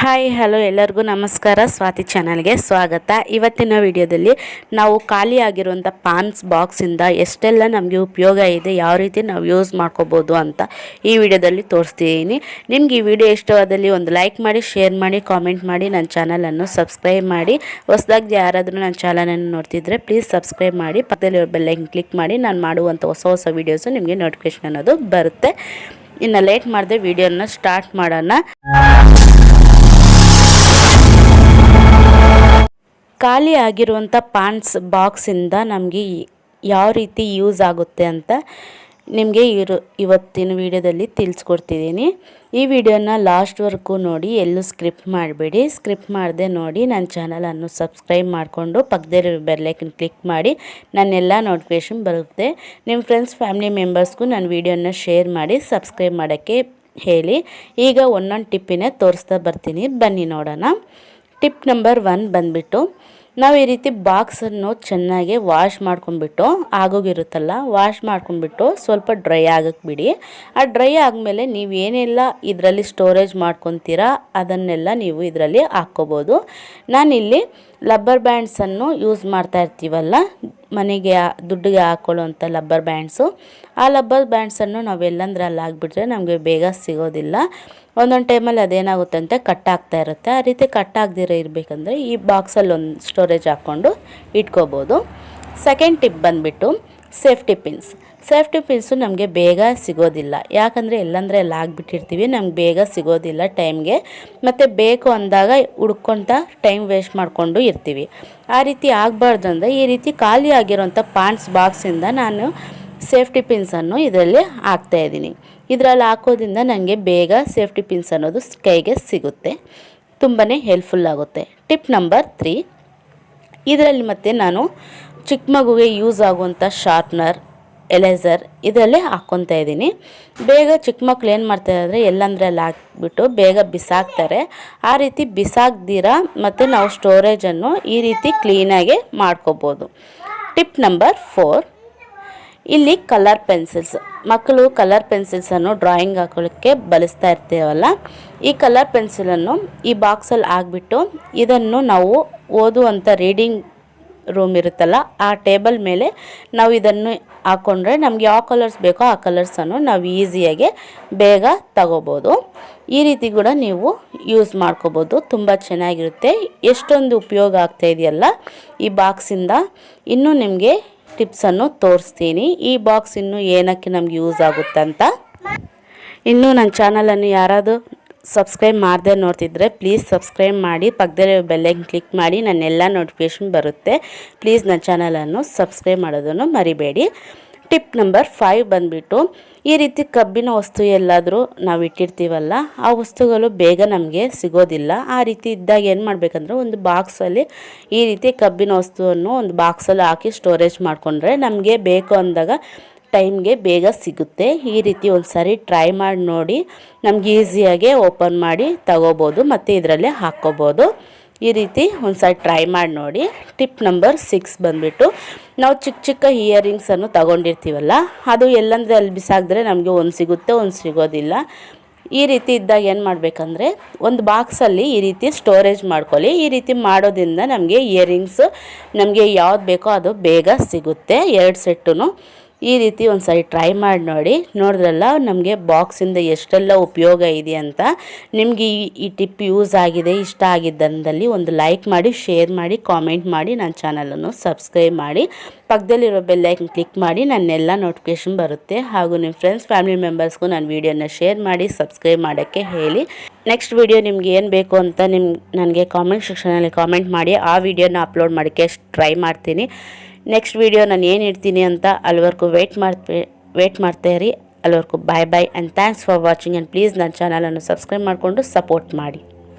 Hi hello ಎಲ್ಲರಿಗೂ ನಮಸ್ಕಾರ. ಸ್ವಾತಿ ಚಾನಲ್ಗೆ ಸ್ವಾಗತ. ಇವತ್ತಿನ ವಿಡಿಯೋದಲ್ಲಿ ನಾವು ಖಾಲಿ ಆಗಿರುವಂಥ ಪಾನ್ಸ್ ಬಾಕ್ಸಿಂದ ಎಷ್ಟೆಲ್ಲ ನಮಗೆ ಉಪಯೋಗ ಇದೆ, ಯಾವ ರೀತಿ ನಾವು ಯೂಸ್ ಮಾಡ್ಕೋಬೋದು ಅಂತ ಈ ವಿಡಿಯೋದಲ್ಲಿ ತೋರಿಸ್ತಿದ್ದೀನಿ ನಿಮ್ಗೆ ಈ ವಿಡಿಯೋ ಇಷ್ಟವಾದಲ್ಲಿ ಒಂದು ಲೈಕ್ ಮಾಡಿ ಶೇರ್ ಮಾಡಿ ಕಾಮೆಂಟ್ ಮಾಡಿ, ನನ್ನ ಚಾನಲನ್ನು ಸಬ್ಸ್ಕ್ರೈಬ್ ಮಾಡಿ. ಹೊಸದಾಗಿ ಯಾರಾದರೂ ನನ್ನ ಚಾನಲನ್ನು ನೋಡ್ತಿದ್ರೆ ಪ್ಲೀಸ್ ಸಬ್ಸ್ಕ್ರೈಬ್ ಮಾಡಿ. ಪಕ್ಕದಲ್ಲಿ ಲೈನ್ ಕ್ಲಿಕ್ ಮಾಡಿ, ನಾನು ಮಾಡುವಂಥ ಹೊಸ ಹೊಸ ವೀಡಿಯೋಸು ನಿಮಗೆ ನೋಟಿಫಿಕೇಶನ್ ಅನ್ನೋದು ಬರುತ್ತೆ. ಇನ್ನು ಲೇಟ್ ಮಾಡಿದೆ ವಿಡಿಯೋನ ಸ್ಟಾರ್ಟ್ ಮಾಡೋಣ. ಖಾಲಿ ಆಗಿರುವಂಥ ಪ್ಯಾಂಟ್ಸ್ ಬಾಕ್ಸಿಂದ ನಮಗೆ ಯಾವ ರೀತಿ ಯೂಸ್ ಆಗುತ್ತೆ ಅಂತ ನಿಮಗೆ ಇರು ಇವತ್ತಿನ ವಿಡಿಯೋದಲ್ಲಿ ತಿಳಿಸ್ಕೊಡ್ತಿದ್ದೀನಿ. ಈ ವಿಡಿಯೋನ ಲಾಸ್ಟ್ವರೆಗೂ ನೋಡಿ, ಎಲ್ಲೂ ಸ್ಕ್ರಿಪ್ಟ್ ಮಾಡಬೇಡಿ. ಸ್ಕ್ರಿಪ್ಟ್ ಮಾಡದೆ ನೋಡಿ, ನನ್ನ ಚಾನಲನ್ನು ಸಬ್ಸ್ಕ್ರೈಬ್ ಮಾಡಿಕೊಂಡು ಪಕ್ಕದಲ್ಲಿ ಬೆಲ್ಲೈಕನ್ ಕ್ಲಿಕ್ ಮಾಡಿ ನನ್ನೆಲ್ಲ ನೋಟಿಫಿಕೇಷನ್ ಬರುತ್ತೆ. ನಿಮ್ಮ ಫ್ರೆಂಡ್ಸ್ ಫ್ಯಾಮಿಲಿ ಮೆಂಬರ್ಸ್ಗೂ ನನ್ನ ವಿಡಿಯೋನ ಶೇರ್ ಮಾಡಿ ಸಬ್ಸ್ಕ್ರೈಬ್ ಮಾಡೋಕ್ಕೆ ಹೇಳಿ. ಈಗ ಒಂದೊಂದು ಟಿಪ್ಪಿನೇ ತೋರಿಸ್ತಾ ಬರ್ತೀನಿ. ಬನ್ನಿ ನೋಡೋಣ. ಟಿಪ್ ನಂಬರ್ ಒನ್ ಬಂದುಬಿಟ್ಟು, ನಾವು ಈ ರೀತಿ ಬಾಕ್ಸನ್ನು ಚೆನ್ನಾಗಿ ವಾಶ್ ಮಾಡ್ಕೊಂಡ್ಬಿಟ್ಟು, ಆಗೋಗಿರುತ್ತಲ್ಲ, ವಾಶ್ ಮಾಡ್ಕೊಂಡ್ಬಿಟ್ಟು ಸ್ವಲ್ಪ ಡ್ರೈ ಆಗಕ್ಕೆ ಬಿಡಿ. ಆ ಡ್ರೈ ಆದಮೇಲೆ ನೀವು ಏನೆಲ್ಲ ಇದರಲ್ಲಿ ಸ್ಟೋರೇಜ್ ಮಾಡ್ಕೊತೀರಾ, ಅದನ್ನೆಲ್ಲ ನೀವು ಇದರಲ್ಲಿ ಹಾಕ್ಕೋಬೋದು. ನಾನಿಲ್ಲಿ ಲಬ್ಬರ್ ಬ್ಯಾಂಡ್ಸನ್ನು ಯೂಸ್ ಮಾಡ್ತಾ ಇರ್ತೀವಲ್ಲ, ಮನೆಗೆ ದುಡ್ಡಿಗೆ ಹಾಕ್ಕೊಳ್ಳುವಂಥ ಲಬ್ಬರ್ ಬ್ಯಾಂಡ್ಸು, ಆ ಲಬ್ಬರ್ ಬ್ಯಾಂಡ್ಸನ್ನು ನಾವು ಎಲ್ಲಂದ್ರೆ ಅಲ್ಲಿ ಹಾಕ್ಬಿಟ್ರೆ ನಮಗೆ ಬೇಗ ಸಿಗೋದಿಲ್ಲ. ಒಂದೊಂದು ಟೈಮಲ್ಲಿ ಅದೇನಾಗುತ್ತೆ ಅಂತ ಕಟ್ ಆಗ್ತಾ ಇರುತ್ತೆ. ಆ ರೀತಿ ಕಟ್ ಆಗದಿರೋ ಇರಬೇಕಂದ್ರೆ ಈ ಬಾಕ್ಸಲ್ಲಿ ಒಂದು ಸ್ಟೋರೇಜ್ ಹಾಕ್ಕೊಂಡು ಇಟ್ಕೋಬೋದು. ಸೆಕೆಂಡ್ ಟಿಪ್ ಬಂದುಬಿಟ್ಟು ಸೇಫ್ಟಿ ಪಿನ್ಸ್. ಸೇಫ್ಟಿ ಪಿನ್ಸು ನಮಗೆ ಬೇಗ ಸಿಗೋದಿಲ್ಲ. ಯಾಕಂದರೆ ಎಲ್ಲಂದರೆ ಎಲ್ಲ ಆಗಿಬಿಟ್ಟಿರ್ತೀವಿ, ನಮ್ಗೆ ಬೇಗ ಸಿಗೋದಿಲ್ಲ ಟೈಮ್ಗೆ ಮತ್ತು ಬೇಕು ಅಂದಾಗ ಹುಡ್ಕೊತ ಟೈಮ್ ವೇಸ್ಟ್ ಮಾಡಿಕೊಂಡು ಇರ್ತೀವಿ. ಆ ರೀತಿ ಆಗಬಾರ್ದು ಅಂದರೆ ಈ ರೀತಿ ಖಾಲಿ ಆಗಿರೋಂಥ ಪಾಂಟ್ಸ್ ಬಾಕ್ಸಿಂದ ನಾನು ಸೇಫ್ಟಿ ಪಿನ್ಸನ್ನು ಇದರಲ್ಲಿ ಹಾಕ್ತಾ ಇದ್ದೀನಿ. ಇದರಲ್ಲಿ ಹಾಕೋದ್ರಿಂದ ನನಗೆ ಬೇಗ ಸೇಫ್ಟಿ ಪಿನ್ಸ್ ಅನ್ನೋದು ಕೈಗೆ ಸಿಗುತ್ತೆ. ತುಂಬಾ ಹೆಲ್ಪ್ಫುಲ್ ಆಗುತ್ತೆ. ಟಿಪ್ ನಂಬರ್ ತ್ರೀ ಇದರಲ್ಲಿ ಮತ್ತೆ ನಾನು ಚಿಕ್ಕ ಮಗುಗೆ ಯೂಸ್ ಆಗುವಂಥ ಶಾರ್ಪ್ನರ್ ಎಲೇಸರ್ ಇದರಲ್ಲಿ ಹಾಕ್ಕೊತಾ ಇದ್ದೀನಿ. ಬೇಗ ಚಿಕ್ಕ ಮಕ್ಳು ಏನು ಮಾಡ್ತಾರೆ ಅಂದರೆ ಎಲ್ಲಂದ್ರೆ ಹಾಕ್ಬಿಟ್ಟು ಬೇಗ ಬಿಸಾಕ್ತಾರೆ. ಆ ರೀತಿ ಬಿಸಾಕ್ದಿರ ಮತ್ತು ನಾವು ಸ್ಟೋರೇಜನ್ನು ಈ ರೀತಿ ಕ್ಲೀನಾಗಿ ಮಾಡ್ಕೋಬೋದು. ಟಿಪ್ ನಂಬರ್ ಫೋರ್ ಇಲ್ಲಿ ಕಲರ್ ಪೆನ್ಸಿಲ್ಸ್ ಮಕ್ಕಳು ಕಲರ್ ಪೆನ್ಸಿಲ್ಸನ್ನು ಡ್ರಾಯಿಂಗ್ ಹಾಕೊಳ್ಳೋಕ್ಕೆ ಬಳಸ್ತಾ ಇರ್ತೀವಲ್ಲ? ಈ ಕಲರ್ ಪೆನ್ಸಿಲನ್ನು ಈ ಬಾಕ್ಸಲ್ಲಿ ಹಾಕ್ಬಿಟ್ಟು ಇದನ್ನು ನಾವು ಓದುವಂಥ ರೀಡಿಂಗ್ ರೂಮ್ ಇರುತ್ತಲ್ಲ, ಆ ಟೇಬಲ್ ಮೇಲೆ ನಾವು ಇದನ್ನು ಹಾಕ್ಕೊಂಡ್ರೆ ನಮಗೆ ಯಾವ ಕಲರ್ಸ್ ಬೇಕೋ ಆ ಕಲರ್ಸನ್ನು ನಾವು ಈಸಿಯಾಗಿ ಬೇಗ ತಗೋಬೋದು. ಈ ರೀತಿ ಕೂಡ ನೀವು ಯೂಸ್ ಮಾಡ್ಕೋಬೋದು. ತುಂಬ ಚೆನ್ನಾಗಿರುತ್ತೆ. ಎಷ್ಟೊಂದು ಉಪಯೋಗ ಆಗ್ತಾ ಇದೆಯಲ್ಲ, ಈ ಬಾಕ್ಸಿಂದ ಇನ್ನೂ ನಿಮಗೆ ಟಿಪ್ಸನ್ನು ತೋರಿಸ್ತೀನಿ. ಈ ಬಾಕ್ಸ್ ಇನ್ನೂ ಏನಕ್ಕೆ ನಮ್ಗೆ ಯೂಸ್ ಆಗುತ್ತಂತ ಇನ್ನೂ ನನ್ನ ಚಾನಲನ್ನು ಯಾರಾದರೂ ಸಬ್ಸ್ಕ್ರೈಬ್ ಮಾಡದೆ ನೋಡ್ತಿದ್ರೆ ಪ್ಲೀಸ್ ಸಬ್ಸ್ಕ್ರೈಬ್ ಮಾಡಿ, ಪಕ್ಕದಲ್ಲಿ ಬೆಲ್ಲೈನ್ ಕ್ಲಿಕ್ ಮಾಡಿ, ನನ್ನೆಲ್ಲ ನೋಟಿಫಿಕೇಷನ್ ಬರುತ್ತೆ. ಪ್ಲೀಸ್ ನನ್ನ ಚಾನಲನ್ನು ಸಬ್ಸ್ಕ್ರೈಬ್ ಮಾಡೋದನ್ನು ಮರಿಬೇಡಿ. ಟಿಪ್ ನಂಬರ್ ಫೈವ್ ಬಂದುಬಿಟ್ಟು, ಈ ರೀತಿ ಕಬ್ಬಿನ ವಸ್ತು ಎಲ್ಲಾದರೂ ನಾವು ಇಟ್ಟಿರ್ತೀವಲ್ಲ, ಆ ವಸ್ತುಗಳು ಬೇಗ ನಮಗೆ ಸಿಗೋದಿಲ್ಲ. ಆ ರೀತಿ ಇದ್ದಾಗ ಏನು ಮಾಡಬೇಕಂದ್ರೆ ಒಂದು ಬಾಕ್ಸಲ್ಲಿ ಈ ರೀತಿ ಕಬ್ಬಿನ ವಸ್ತುವನ್ನು ಒಂದು ಬಾಕ್ಸಲ್ಲಿ ಹಾಕಿ ಸ್ಟೋರೇಜ್ ಮಾಡಿಕೊಂಡ್ರೆ ನಮಗೆ ಬೇಕು ಅಂದಾಗ ಟೈಮ್ಗೆ ಬೇಗ ಸಿಗುತ್ತೆ. ಈ ರೀತಿ ಒಂದು ಸಾರಿ ಟ್ರೈ ಮಾಡಿ ನೋಡಿ. ನಮ್ಗೆ ಈಸಿಯಾಗೆ ಓಪನ್ ಮಾಡಿ ತಗೋಬೋದು, ಮತ್ತು ಇದರಲ್ಲೇ ಹಾಕ್ಕೋಬೋದು ಈ ರೀತಿ ಒಂದು ಸಾರಿ ಟ್ರೈ ಮಾಡಿ ನೋಡಿ. ಟಿಪ್ ನಂಬರ್ ಸಿಕ್ಸ್ ಬಂದುಬಿಟ್ಟು, ನಾವು ಚಿಕ್ಕ ಚಿಕ್ಕ ಇಯರಿಂಗ್ಸನ್ನು ತಗೊಂಡಿರ್ತೀವಲ್ಲ, ಅದು ಎಲ್ಲಂದರೆ ಅಲ್ಲಿ ಬಿಸಾಕಿದ್ರೆ ನಮಗೆ ಒಂದು ಸಿಗುತ್ತೆ, ಒಂದು ಸಿಗೋದಿಲ್ಲ. ಈ ರೀತಿ ಇದ್ದಾಗ ಏನು ಮಾಡಬೇಕಂದ್ರೆ, ಒಂದು ಬಾಕ್ಸಲ್ಲಿ ಈ ರೀತಿ ಸ್ಟೋರೇಜ್ ಮಾಡ್ಕೊಳ್ಳಿ. ಈ ರೀತಿ ಮಾಡೋದ್ರಿಂದ ನಮಗೆ ಇಯರಿಂಗ್ಸು, ನಮಗೆ ಯಾವ್ದು ಬೇಕೋ ಅದು ಬೇಗ ಸಿಗುತ್ತೆ, ಎರಡು ಸೆಟ್ಟು ಈ ರೀತಿ ಒಂದು ಸಾರಿ ಟ್ರೈ ಮಾಡಿ ನೋಡಿ. ನೋಡಿದ್ರಲ್ಲ, ನಮಗೆ ಬಾಕ್ಸಿಂದ ಎಷ್ಟೆಲ್ಲ ಉಪಯೋಗ ಇದೆ ಅಂತ. ನಿಮಗೆ ಈ ಈ ಟಿಪ್ ಯೂಸ್ ಆಗಿದೆ, ಇಷ್ಟ ಆಗಿದ್ದಂದಲ್ಲಿ ಒಂದು ಲೈಕ್ ಮಾಡಿ ಶೇರ್ ಮಾಡಿ ಕಾಮೆಂಟ್ ಮಾಡಿ ನನ್ನ ಚಾನಲನ್ನು ಸಬ್ಸ್ಕ್ರೈಬ್ ಮಾಡಿ. ಪಕ್ಕದಲ್ಲಿರೋ ಬೆಲ್ಲೈಕನ್ ಕ್ಲಿಕ್ ಮಾಡಿ, ನನ್ನೆಲ್ಲ ನೋಟಿಫಿಕೇಷನ್ ಬರುತ್ತೆ. ಹಾಗೂ ನಿಮ್ಮ ಫ್ರೆಂಡ್ಸ್ ಫ್ಯಾಮಿಲಿ ಮೆಂಬರ್ಸ್ಗೂ ನನ್ನ ವೀಡಿಯೋನ ಶೇರ್ ಮಾಡಿ ಸಬ್ಸ್ಕ್ರೈಬ್ ಮಾಡೋಕ್ಕೆ ಹೇಳಿ. ನೆಕ್ಸ್ಟ್ ವೀಡಿಯೋ ನಿಮ್ಗೆ ಏನು ಬೇಕು ಅಂತ ನಿಮ್ಮ ನನಗೆ ಕಾಮೆಂಟ್ ಸೆಕ್ಷನಲ್ಲಿ ಕಾಮೆಂಟ್ ಮಾಡಿ. ಆ ವಿಡಿಯೋನ ಅಪ್ಲೋಡ್ ಮಾಡೋಕ್ಕೆ ಟ್ರೈ ಮಾಡ್ತೀನಿ. ನೆಕ್ಸ್ಟ್ ವೀಡಿಯೋ ನಾನು ಏನು ಇಡ್ತೀನಿ ಅಂತ ಅಲ್ಲಿವರೆಗೂ ವೆಯ್ಟ್ ಮಾಡ್ತೀವಿ ವೆಯ್ಟ್ ಮಾಡ್ತಾ ಇರಿ ಅಲ್ಲಿವರೆಗೂ bye bye and thanks for watching and please ನನ್ನ ಚಾನಲನ್ನು ಸಬ್ಸ್ಕ್ರೈಬ್ ಮಾಡಿಕೊಂಡು ಸಪೋರ್ಟ್ ಮಾಡಿ.